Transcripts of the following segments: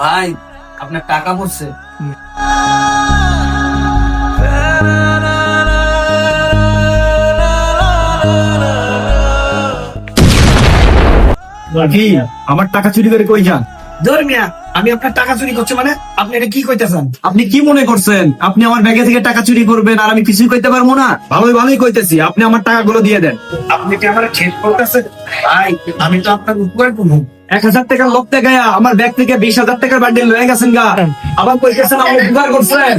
ভাই আপনার টাকা পড়ছে। কি? আমার টাকা চুরি করে কই যান? ধর্মিয়া আমি আপনার টাকা চুরি করছি মানে আপনি এটা কি কইতেছেন? আপনি কি মনে করছেন? আপনি আমার ব্যাগে থেকে টাকা চুরি করবেন আর আমি কিছুই কইতে পারব না? ভালোই ভালোই কইতেছি। আপনি আমার টাকাগুলো দিয়ে দেন। আপনি কি আমার ঠেট করতেছেন? ভাই আমি তো আপনার উপকার করব। এক হাজার টাকার লোক গায়া আমার ব্যাগ থেকে বিশ হাজার টাকার বান্ডিল লয়ে গেছেন গা। আবার কইতেছেন আমার উপকার করছেন।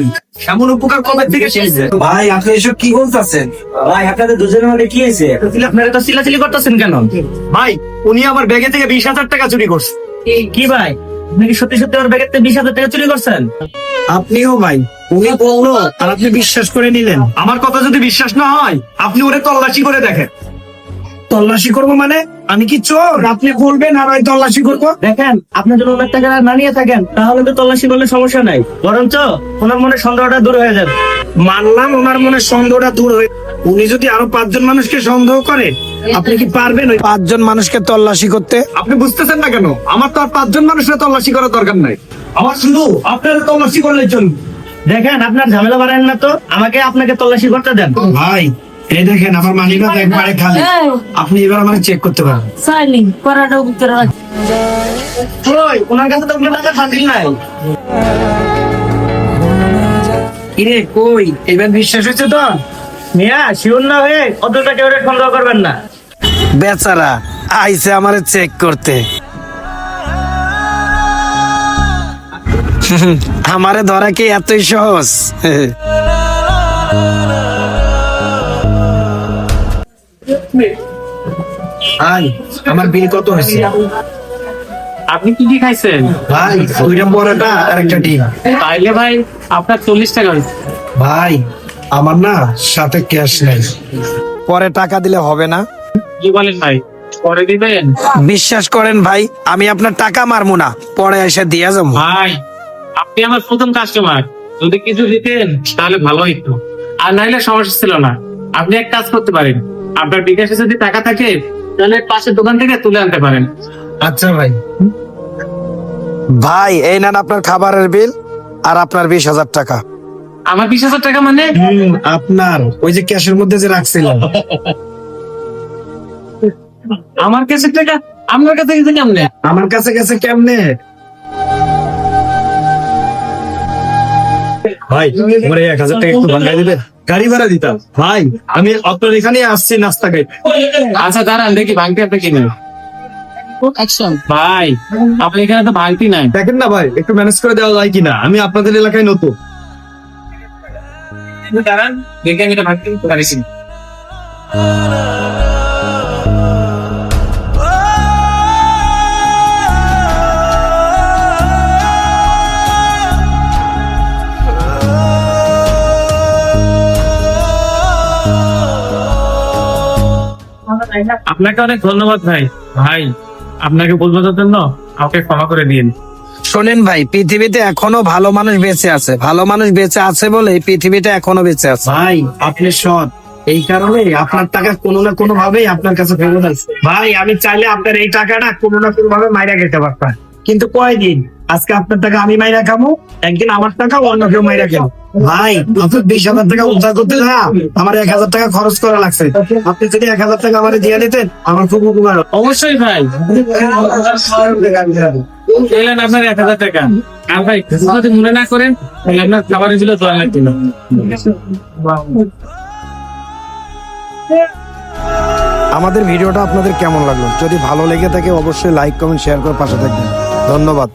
এমন উপকার কবে থেকে শেষে ভাই আপনি এসব কি বলতেছেন? ভাই আপনাদের দুজনের মধ্যে কি হয়েছে? আপনারা তো চিলাচিলি করতেছেন কেন? ভাই উনি আমার ব্যাগে থেকে বিশ হাজার টাকা চুরি করছে। কি ভাই? আপনি কি সত্যি সত্যি আমার ব্যাগের থেকে বিশ হাজার টাকা চুরি করছেন? আপনিও ভাই উনি বলল আর আপনি বিশ্বাস করে নিলেন। আমার কথা যদি বিশ্বাস না হয় আপনি ওরে তল্লাশি করে দেখেন। তল্লাশি করব মানে? আমি কি চোর? আপনি বলবেন আর আমি তল্লাশি করব? দেখেন আপনি যদি ওনার টাকা না নিয়ে থাকেন তাহলে তো তল্লাশি করলে সমস্যা নাই। বরঞ্চ ওনার মনে সন্দেহটা দূর হয়ে যাবে। মানলাম ওনার মনে সন্দেহটা দূর হয়ে উনি যদি আরও পাঁচজন মানুষকে সন্দেহ করে আপনি কি পারবেন ওই পাঁচজন মানুষকে তল্লাশি করতে? আপনি বুঝতেছেন না কেন? আমার তো আর পাঁচজন মানুষের তল্লাশি করার দরকার নাই। আমার শুধু আপনার তল্লাশি করলে চলবে। দেখেন আপনার ঝামেলা বাড়ান না তো আমাকে আপনাকে তল্লাশি করতে দেন। ভাই এই দেখেন আমার মানিব্যাগ একবারে খালি। আপনি এবার আমার চেক করতে পারেন। সাইলিং করাটা রাখ। ওই ওনার কাছে তো টাকা থাকবেই নাই। কিরে কই? এবার বিশ্বাস হয়েছে তো? মিয়া শিওর না হয়ে অত টাকা ওরে সন্দেহ করবেন না। বেচারা আইসে আমারে চেক করতে। আমারে ধরা কি এতই সহজ? ভাই আমার বিল কত হয়েছে? আপনি কি কি খাইছেন? ভাই দুইটা আর একটা ডিম। তাইলে ভাই আপনার চল্লিশ টাকা হয়েছে। ভাই আমার না সাথে ক্যাশ নেই। পরে টাকা দিলে হবে না। কি বলেন ভাই? পরে দিবেন? বিশ্বাস করেন ভাই আমি আপনার টাকা মারবো না। পরে এসে দিয়ে যাব। ভাই আপনি আমার প্রথম কাস্টমার যদি কিছু দিতেন তাহলে ভালো হইতো। আর নাইলে সমস্যা ছিল না। আপনি এক কাজ করতে পারেন। আপনার বিকাশে যদি টাকা থাকে তাহলে পাশের দোকান থেকে তুলে আনতে পারেন। আচ্ছা ভাই। ভাই এই নেন আপনার খাবারের বিল আর আপনার বিশ হাজার টাকা। আমার বিশ হাজার টাকা মানে? আপনার ওই যে ক্যাশের মধ্যে যে রাখছিলাম। আমার কাছে টাকা আপনার কাছে গেছে কেমনে? আমার কাছে গেছে কেমনে? ভাই আমার এক হাজার টাকা একটু ভাঙাই দিবেন? গাড়ি ভাড়া দিতাম। ভাই আমি আপনার এখানে আসছি নাস্তা খাই। আচ্ছা দাঁড়ান দেখি ভাঙতে আপনি কিনে ভাই আপনি এখানে তো ভাঙতি নাই। দেখেন না ভাই একটু ম্যানেজ করে দেওয়া যায় কিনা? আমি আপনাদের এলাকায় নতুন। দাঁড়ান দেখি আমি এটা ভাঙতে পারিছি আপনাকে অনেক ধন্যবাদ ভাই। ভাই আপনাকে বোঝানোর জন্য আমাকে ক্ষমা করে দিন। শোনেন ভাই পৃথিবীতে এখনও ভালো মানুষ বেঁচে আছে। ভালো মানুষ বেঁচে আছে বলে পৃথিবীটা এখনও বেঁচে আছে। ভাই আপনি সৎ। এই কারণে আপনার টাকা কোনো না কোনো ভাবেই আপনার কাছে ফেরত আছে ভাই আমি চাইলে আপনার এই টাকাটা কোনো না কোনো ভাবে মাইরা খেতে পারতাম। কিন্তু কয়দিন? আজকে আপনার টাকা আমি মাইরা খাব একদিন আমার টাকা অন্য কেউ মাইরা খাব ভাই আপনার বিশ হাজার টাকা উদ্ধার করতে না আমার এক হাজার টাকা খরচ করা লাগছে। আপনি যদি এক হাজার টাকা আমার দিয়ে দিতেন আমার খুব উপকার অবশ্যই ভাই। এলেন আপনার এক হাজার টাকা। আর ভাই যদি মনে না করেন তাহলে আপনার খাবারের ছিল দোয়া লাগছিল আমাদের ভিডিওটা আপনাদের কেমন লাগল? যদি ভালো লেগে থাকে অবশ্যই লাইক কমেন্ট শেয়ার করে পাশে থাকবেন। ধন্যবাদ।